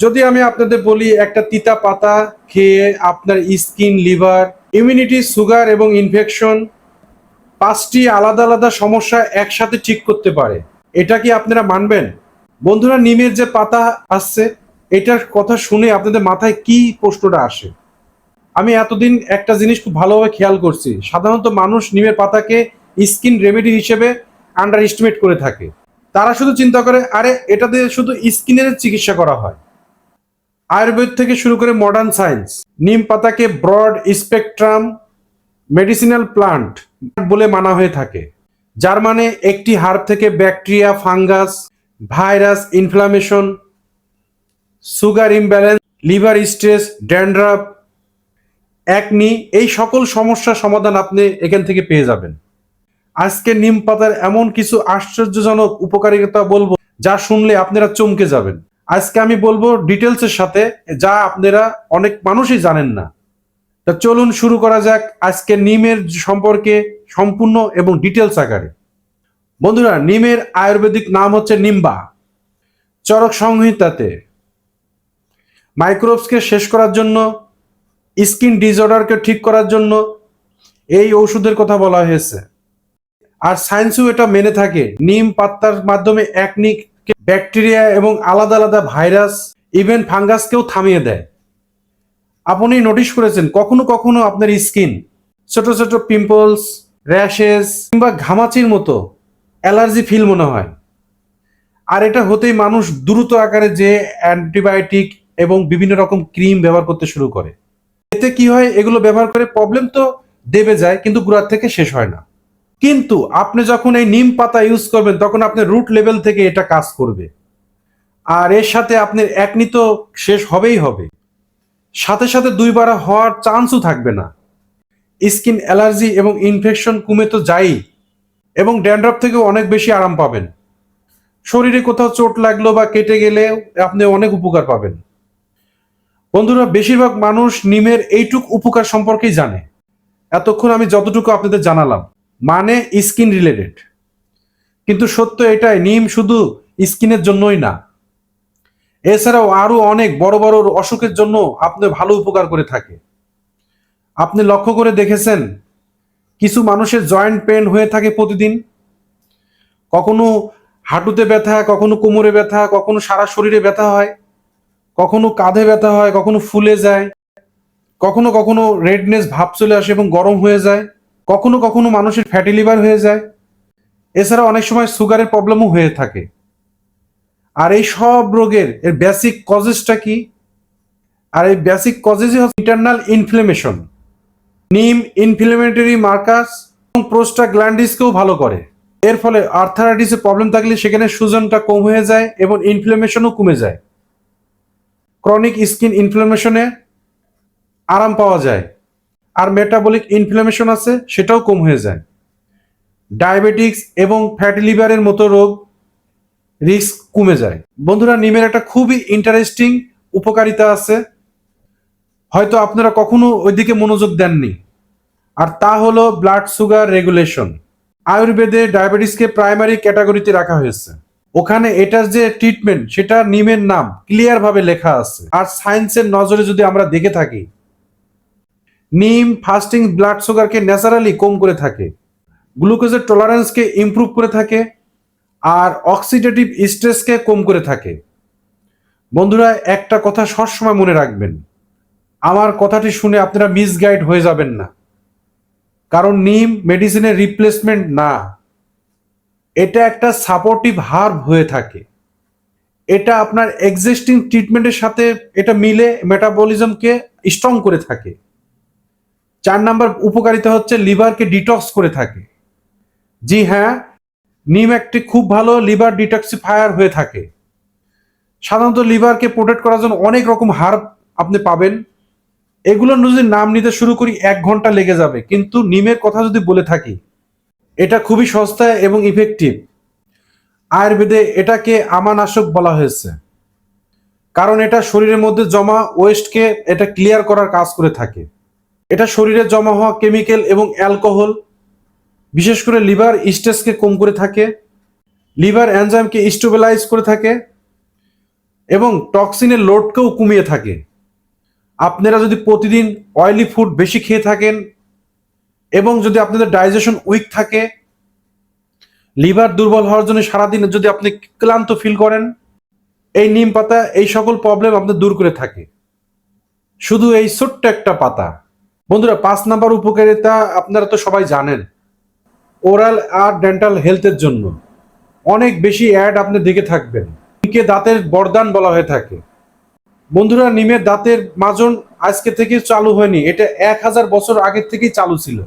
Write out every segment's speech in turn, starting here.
যদি আমি আপনাদের বলি একটা তিতা পাতা খেয়ে আপনার স্কিন, লিভার ইমিউনিটি সুগার এবং ইনফেকশন পাঁচটি আলাদা আলাদা সমস্যা একসাথে ঠিক করতে পারে। এটা কি আপনারা মানবেন? বন্ধুরা, নিমের যে পাতা আসছে, এটার কথা শুনে আপনাদের মাথায় কি প্রশ্নটা আসে? আমি এতদিন একটা জিনিস খুব ভালোভাবে খেয়াল করছি। সাধারণত মানুষ নিমের পাতাকে স্কিন রেমেডি হিসেবে আন্ডার এস্টিমেট করে থাকে। তারা শুধু চিন্তা করে, আরে, এটা দিয়ে শুধু স্কিনের চিকিৎসা করা হয়। আয়ুর্বেদ থেকে শুরু করে মডার্ন সায়েন্স নিম পাতাকে ব্রড স্পেকট্রাম মেডিসিনাল প্লান্ট বলে মানা হয়ে থাকে। যার মানে একটি হাড় থেকে bacteria fungus virus inflammation sugar imbalance liver stress dandruff acne এই সকল সমস্যার সমাধান আপনি এখান থেকে পেয়ে যাবেন। আজকে নিম পাতার এমন কিছু আশ্চর্যজনক উপকারিতা বলব, যা শুনলে আপনারা চমকে যাবেন। আজকে আমি বলব ডিটেলসের সাথে, যা আপনারা অনেক মানুষই জানেন না। তা চলুন শুরু করা যাক আজকে নিমের সম্পর্কে সম্পূর্ণ এবং ডিটেলস আকারে। বন্ধুরা, নিমের আয়ুর্বেদিক নাম হচ্ছে নিম্বা, চরক সংহিতাতে। মাইক্রোবসকে শেষ করার জন্য স্কিন ডিসঅর্ডারকে ঠিক করার জন্য এই ওষুধের কথা বলা হয়েছে। আর সায়েন্সও এটা মেনে থাকে, নিম পাত্তার মাধ্যমে একনিক ব্যাকটেরিয়া এবং আলাদা আলাদা ভাইরাস ইভেন ফাঙ্গাসকেও থামিয়ে দেয়। আপনি নোটিশ করেছেন, কখনো কখনো আপনার স্কিন ছোট ছোট পিম্পলস র্যাশেস কিংবা ঘামাচির মতো অ্যালার্জি ফিল মনে হয়। আর এটা হতেই মানুষ দ্রুত আকারে যে অ্যান্টিবায়োটিক এবং বিভিন্ন রকম ক্রিম ব্যবহার করতে শুরু করে। এতে কি হয়, এগুলো ব্যবহার করে প্রবলেম তো দেবে যায়, কিন্তু গুড়ার থেকে শেষ হয় না। কিন্তু আপনি যখন এই নিম পাতা ইউজ করবেন, তখন আপনার রুট লেভেল থেকে এটা কাজ করবে। আর এর সাথে আপনার একনি তো শেষ হবেই হবে। সাথে সাথে দুইবার হওয়ার চান্সও থাকবে না। স্কিন অ্যালার্জি এবং ইনফেকশন কমে তো যাই এবং ড্যান্ড্রফ থেকেও অনেক বেশি আরাম পাবেন। শরীরে কোথাও চোট লাগল বা কেটে গেলে আপনি অনেক উপকার পাবেন। বন্ধুরা, বেশিরভাগ মানুষ নিমের এইটুক উপকার সম্পর্কেই জানে। এতক্ষণ আমি যতটুকু আপনাদের জানালাম। মানে স্কিন রিলেটেড। কিন্তু সত্য এটাই, নিম শুধু স্কিনের জন্যই না। এছাড়াও আরও অনেক বড় বড় অসুখের জন্য আপনি ভালো উপকার করে থাকে। আপনি লক্ষ্য করে দেখেছেন, কিছু মানুষের জয়েন্ট পেন হয়ে থাকে প্রতিদিন। কখনো হাঁটুতে ব্যথা, কখনো কোমরে ব্যথা, কখনো সারা শরীরে ব্যথা হয়, কখনো কাঁধে ব্যথা হয়, কখনো ফুলে যায়, কখনো কখনো রেডনেস ভাব চলে আসে এবং গরম হয়ে যায়। কখনো কখনো মানুষের ফ্যাটি লিভার হয়ে যায়। এছাড়া অনেক সময় সুগারের প্রবলেমও হয়ে থাকে। আর এই সব রোগের, এর বেসিক কজেসটা কি? আর এই বেসিক কজেসই হচ্ছে ইন্টারনাল ইনফ্লেমেশন নিম ইনফ্লেমেটরি মার্কাস এবং প্রোস্টা গ্ল্যান্ডিসকেও ভালো করে। এর ফলে আর্থারাইটিসের প্রবলেম থাকলে সেখানে সুজনটা কম হয়ে যায় এবং ইনফ্লেমেশনও কমে যায়। ক্রনিক স্কিন ইনফ্লেমেশনে আরাম পাওয়া যায়। আর মেটাবলিক ইনফ্লেমেশন আছে, সেটাও কম হয়ে যায়। ডায়াবেটিক্স এবং ফ্যাটি লিভারের মতো রোগ রিস্ক কমে যায়। বন্ধুরা, নিমের একটা খুবই ইন্টারেস্টিং উপকারিতা আছে। হয়তো আপনারা কখনো ওইদিকে মনোযোগ দেননি। আর তা হলো ব্লাড সুগার রেগুলেশন আয়ুর্বেদে ডায়াবেটিসকে প্রাইমারি ক্যাটাগরিতে রাখা হয়েছে। ওখানে এটার যে ট্রিটমেন্ট সেটা নিমের নাম ক্লিয়ার ভাবে লেখা আছে। আর সায়েন্সের নজরে যদি আমরা দেখে থাকি নিম ফাস্টিং ব্লাড সুগারকে ন্যাচারালি কম করে থাকে। গ্লুকোজের টলারেন্সকে ইমপ্রুভ করে থাকে আর অক্সিডেটিভ স্ট্রেসকে কম করে থাকে। বন্ধুরা, একটা কথা সবসময় মনে রাখবেন, আমার কথাটি শুনে আপনারা মিসগাইড হয়ে যাবেন না। কারণ নিম মেডিসিনের রিপ্লেসমেন্ট না। এটা একটা সাপোর্টিভ হার্ব হয়ে থাকে। এটা আপনার এক্সিস্টিং ট্রিটমেন্টের সাথে এটা মিলে মেটাবলিজমকে স্ট্রং করে থাকে। চার নাম্বার উপকারিতা হচ্ছে লিভারকে ডিটক্স করে থাকে। জি হ্যাঁ নিম একটি খুব ভালো লিভার ডিটক্সিফায়ার হয়ে থাকে। সাধারণত লিভারকে প্রোটেক্ট করার জন্য অনেক রকম হার্ব আপনি পাবেন। এগুলোর যদি নাম নিতে শুরু করি, এক ঘণ্টা লেগে যাবে। কিন্তু নিমের কথা যদি বলে থাকি, এটা খুবই সস্তা এবং ইফেক্টিভ আয়ুর্বেদে এটাকে আমানাশক বলা হয়েছে। কারণ এটা শরীরের মধ্যে জমা ওয়েস্টকে এটা ক্লিয়ার করার কাজ করে থাকে। এটা শরীরে জমা হওয়া কেমিক্যাল এবং অ্যালকোহল, বিশেষ করে লিভার স্ট্রেসকে কম করে থাকে, লিভার এনজাইমকে স্টেবিলাইজ করে থাকে এবং টক্সিনের লোডকেও কমিয়ে থাকে। আপনারা যদি প্রতিদিন অয়েলি ফুড বেশি খেয়ে থাকেন এবং যদি আপনাদের ডাইজেশন উইক থাকে, লিভার দুর্বল হওয়ার জন্য সারাদিন যদি আপনি ক্লান্ত ফিল করেন, এই নিম পাতা, এই সকল প্রবলেম আপনার দূর করে থাকে। শুধু এই ছোট্ট একটা পাতা। বন্ধুরা, পাঁচ নাম্বার উপকারিতা আপনারা তো সবাই জানেন, ওরাল আর ডেন্টাল হেলথের জন্য। অনেক বেশি অ্যাড আপনি দেখে থাকবেন। নিমকে দাঁতের বরদান বলা হয়ে থাকে। বন্ধুরা নিমের দাঁতের মাজন আজকে থেকে চালু হয়নি, এটা এক হাজার বছর আগের থেকেই চালু ছিল।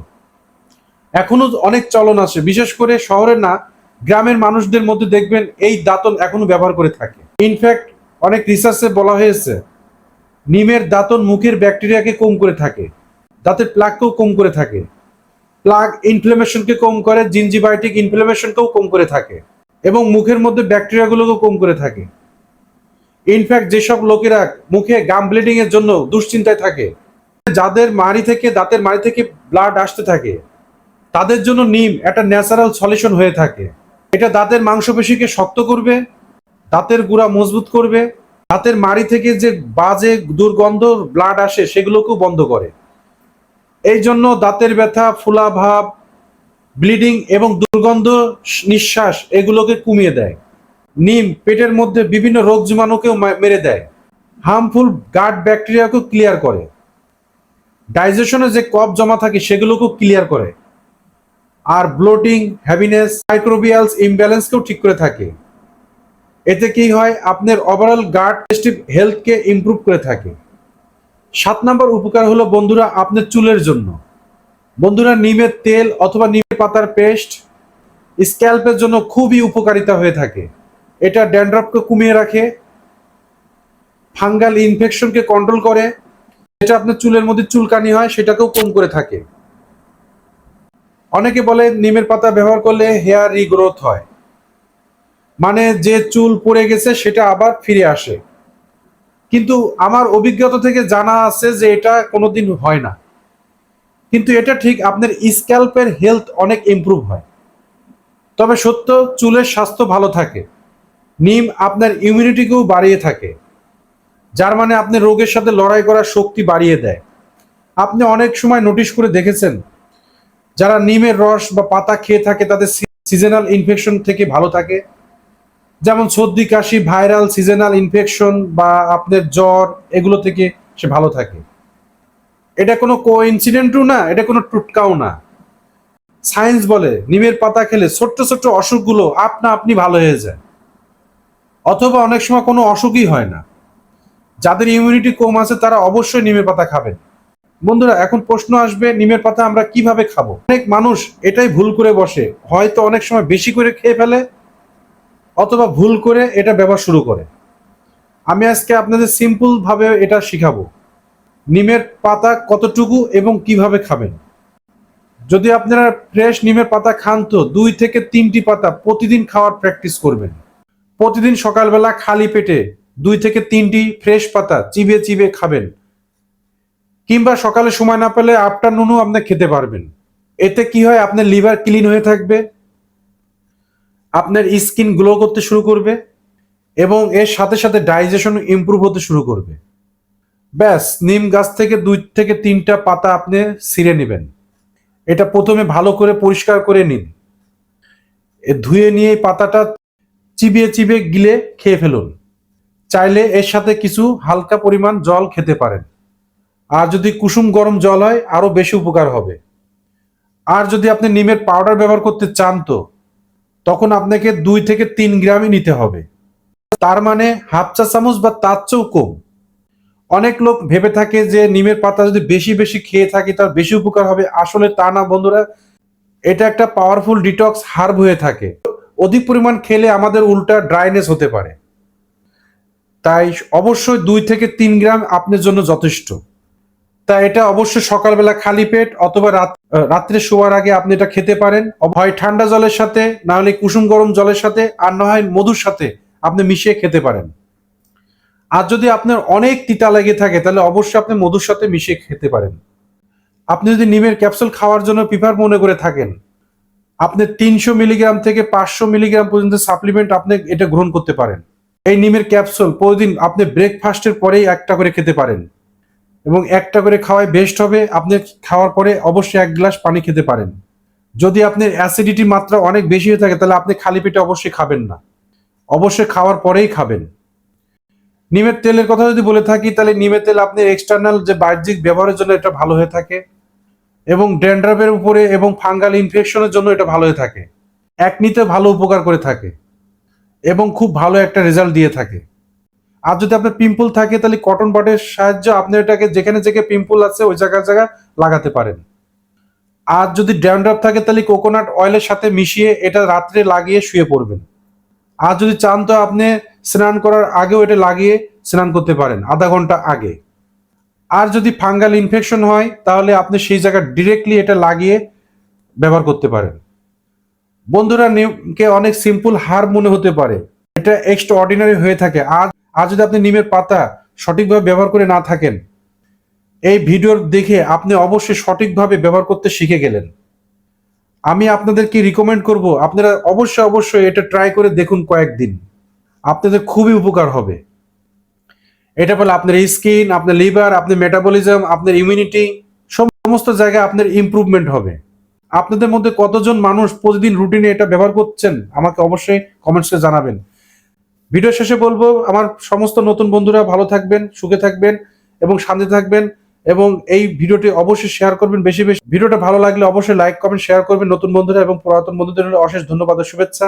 এখনও অনেক চলন আছে, বিশেষ করে শহরে না, গ্রামের মানুষদের মধ্যে দেখবেন এই দাঁতন এখনও ব্যবহার করে থাকে। ইনফ্যাক্ট, অনেক রিসার্চে বলা হয়েছে, নিমের দাঁতন মুখের ব্যাকটেরিয়াকে কম করে থাকে। দাঁতের প্লাককেও কম করে থাকে। প্লাক ইনফ্লামেশনকে কম করে জিনজিবায়োটিক ইনফ্লামেশনকেও কম করে থাকে এবং মুখের মধ্যে ব্যাকটেরিয়াগুলোকেও কম করে থাকে। ইনফ্যাক্ট যেসব লোকেরা মুখে গাম ব্লিডিং এর জন্য দুশ্চিন্তায় থাকে, যাদের মাড়ি থেকে, দাঁতের মাড়ি থেকে ব্লাড আসতে থাকে, তাদের জন্য নিম একটা ন্যাচারাল সলিউশন হয়ে থাকে। এটা দাঁতের মাংসপেশিকে শক্ত করবে, দাঁতের গুড়া মজবুত করবে, দাঁতের মাড়ি থেকে যে বাজে দুর্গন্ধ ব্লাড আসে, সেগুলোকেও বন্ধ করে। এই জন্য দাঁতের ব্যথা, ফুলা ভাব, ব্লিডিং এবং দুর্গন্ধ নিঃশ্বাস এগুলোকে কমিয়ে দেয়। নিম পেটের মধ্যে বিভিন্ন রোগ জীবাণুকেও মেরে দেয়। হার্মফুল গার্ড ব্যাকটেরিয়াকেও ক্লিয়ার করে। ডাইজেশনে যে কফ জমা থাকে সেগুলোকেও ক্লিয়ার করে। আর ব্লোটিং, হ্যাভিনেস, মাইক্রোবিয়ালস ইমব্যালেন্সকেও ঠিক করে থাকে। এতে কি হয়, আপনার ওভারঅল গাট হেলথকে ইমপ্রুভ করে থাকে। সাত নাম্বার উপকার হলো বন্ধুরা আপনার চুলের জন্য। বন্ধুরা নিমের তেল অথবা নিমের পাতার পেস্ট স্ক্যাল্পের জন্য খুবই উপকারিতা হয়ে থাকে। এটা ড্যান্ড্রফকে কমিয়ে রাখে, ফাঙ্গাল ইনফেকশনকে কন্ট্রোল করে, যেটা আপনার চুলের মধ্যে চুলকানি হয় সেটাকেও কম করে থাকে। অনেকে বলে নিমের পাতা ব্যবহার করলে হেয়ার রিগ্রোথ হয়। মানে যে চুল পড়ে গেছে সেটা আবার ফিরে আসে। কিন্তু আমার অভিজ্ঞতা থেকে জানা আছে যে এটা কোনোদিন হয় না। কিন্তু এটা ঠিক আপনার স্ক্যাল্পের হেলথ অনেক ইমপ্রুভ হয়। তবে সত্য, চুলের স্বাস্থ্য ভালো থাকে। নিম আপনার ইমিউনিটিকেও বাড়িয়ে থাকে। যার মানে আপনি রোগের সাথে লড়াই করার শক্তি বাড়িয়ে দেয়। আপনি অনেক সময় নোটিশ করে দেখেছেন, যারা নিমের রস বা পাতা খেয়ে থাকে, তাদের সিজনাল ইনফেকশন থেকে ভালো থাকে। যেমন সর্দি, কাশি, ভাইরাল, সিজনাল ইনফেকশন বা আপনার জ্বর, এগুলো থেকে সে ভালো থাকে। এটা কোনো কো ইনসিডেন্টও না, এটা কোনো টুটকাও না। সায়েন্স বলে, নিমের পাতা খেলে ছোট্ট ছোট্ট অসুখগুলো আপনা আপনি ভালো হয়ে যায়। অথবা অনেক সময় কোনো অসুখই হয় না। যাদের ইমিউনিটি কম আছে, তারা অবশ্যই নিমের পাতা খাবেন বন্ধুরা, এখন প্রশ্ন আসবে, নিমের পাতা আমরা কীভাবে খাব? অনেক মানুষ এটাই ভুল করে বসে। হয়তো অনেক সময় বেশি করে খেয়ে ফেলে অথবা ভুল করে এটা ব্যবহার শুরু করে। আমি আজকে আপনাদের সিম্পল ভাবে এটা শিখাবো। নিমের পাতা কতটুকু এবং কীভাবে খাবেন? যদি আপনারা ফ্রেশ নিমের পাতা খান তো দুই থেকে তিনটি পাতা প্রতিদিন খাওয়ার প্র্যাকটিস করবেন। প্রতিদিন সকালবেলা খালি পেটে দুই থেকে তিনটি ফ্রেশ পাতা চিবিয়ে চিবিয়ে খাবেন। কিংবা সকালে সময় না পেলে আফটারনুনও আপনি খেতে পারবেন। এতে কি হয়? আপনার লিভার ক্লিন হয়ে থাকবে। আপনার স্কিন গ্লো করতে শুরু করবে এবং এর সাথে সাথে ডাইজেশন ইমপ্রুভ হতে শুরু করবে। ব্যাস, নিম গাছ থেকে দুই থেকে তিনটা পাতা আপনি ছিঁড়ে নেবেন। এটা প্রথমে ভালো করে পরিষ্কার করে নিন। ধুয়ে নিয়ে পাতাটা চিবিয়ে চিবিয়ে গিলে খেয়ে ফেলুন। চাইলে এর সাথে কিছু হালকা পরিমাণ জল খেতে পারেন। আর যদি কুসুম গরম জল হয়, আরও বেশি উপকার হবে। আর যদি আপনি নিমের পাউডার ব্যবহার করতে চান তো তখন আপনাকে দুই থেকে তিন গ্রামই নিতে হবে। তার মানে হাফ চা চামচ বা তার চেয়েও কম। অনেক লোক ভেবে থাকে যে নিমের পাতা যদি বেশি বেশি খেয়ে থাকি তার বেশি উপকার হবে। আসলে তা না বন্ধুরা, এটা একটা পাওয়ারফুল ডিটক্স হার্ব হয়ে থাকে। অধিক পরিমাণ খেলে আমাদের উল্টা ড্রাইনেস হতে পারে। তাই অবশ্যই দুই থেকে তিন গ্রাম আপনার জন্য যথেষ্ট। তা এটা অবশ্যই সকালবেলা খালি পেট অথবা রাত রাত্রে শোয়ার আগে আপনি এটা খেতে পারেন। হয় ঠান্ডা জলের সাথে, না হলে কুসুম গরম জলের সাথে, আর না হয় মধুর সাথে আপনি মিশিয়ে খেতে পারেন। আর যদি আপনার অনেক তিতা লেগে থাকে, তাহলে অবশ্যই আপনি মধুর সাথে মিশিয়ে খেতে পারেন। আপনি যদি নিমের ক্যাপসুল খাওয়ার জন্য প্রিফার মনে করে থাকেন, আপনি তিনশো মিলিগ্রাম থেকে পাঁচশো মিলিগ্রাম পর্যন্ত সাপ্লিমেন্ট আপনি এটা গ্রহণ করতে পারেন। এই নিমের ক্যাপসুল প্রতিদিন আপনি ব্রেকফাস্টের পরেই একটা করে খেতে পারেন। এবং একটা করে খাওয়াই বেস্ট হবে। আপনি খাওয়ার পরে অবশ্যই এক গ্লাস পানি খেতে পারেন। যদি আপনার অ্যাসিডিটি মাত্রা অনেক বেশি হয়ে থাকে, তাহলে আপনি খালি পেটে অবশ্যই খাবেন না। অবশ্যই খাওয়ার পরেই খাবেন। নিমের তেলের কথা যদি বলে থাকি, তাহলে নিমের তেল আপনার এক্সটার্নাল যে বাহ্যিক ব্যবহারের জন্য এটা ভালো হয়ে থাকে এবং ড্যান্ড্রাফের উপরে এবং ফাঙ্গাল ইনফেকশনের জন্য এটা ভালো হয়ে থাকে। একনিতে ভালো উপকার করে থাকে এবং খুব ভালো একটা রেজাল্ট দিয়ে থাকে। আর যদি আপনার পিম্পল থাকে, তাহলে কটন বাডের সাহায্যে আপনি এটাকে যেখানে যেখানে পিম্পল আছে, ওই জায়গায় জায়গা লাগাতে পারেন। আর যদি ড্যান্ড্রাফ থাকে, তাহলে কোকোনাট অয়েলের সাথে মিশিয়ে এটা রাত্রে লাগিয়ে শুয়ে পড়বেন। আর যদি চান তো আপনি স্নান করার আগেও এটা লাগিয়ে স্নান করতে পারেন, আধা ঘণ্টা আগে। আর যদি ফাঙ্গাল ইনফেকশন হয়, তাহলে আপনি সেই জায়গায় ডিরেক্টলি এটা লাগিয়ে ব্যবহার করতে পারেন। বন্ধুরা নিমকে অনেক সিম্পল হার মনে হতে পারে। এটা এক্সট্রা অর্ডিনারি হয়ে থাকে। আর আর যদি আপনি নিমের পাতা সঠিকভাবে ব্যবহার করে না থাকেন, এই ভিডিওর দেখে আপনি অবশ্যই সঠিকভাবে ব্যবহার করতে শিখে গেলেন। আমি আপনাদেরকে রিকমেন্ড করব, আপনারা অবশ্যই অবশ্যই এটা ট্রাই করে দেখুন কয়েকদিন। আপনাদের খুবই উপকার হবে। এটা বলে আপনার স্কিন আপনার লিভার আপনার মেটাবলিজম আপনার ইমিউনিটি সমস্ত জায়গায় আপনার ইমপ্রুভমেন্ট হবে। আপনাদের মধ্যে কতজন মানুষ প্রতিদিন রুটিনে এটা ব্যবহার করছেন, আমাকে অবশ্যই কমেন্টসে জানাবেন। ভিডিও শেষে বলব, আমার সমস্ত নতুন বন্ধুরা ভালো থাকবেন, সুখে থাকবেন এবং শান্তি থাকবেন এবং এই ভিডিওটি অবশ্যই শেয়ার করবেন বেশি বেশি। ভিডিওটা ভালো লাগলে অবশ্যই লাইক কমেন্ট শেয়ার করবেন নতুন বন্ধুরা এবং পুরাতন বন্ধুদের অশেষ ধন্যবাদ শুভেচ্ছা।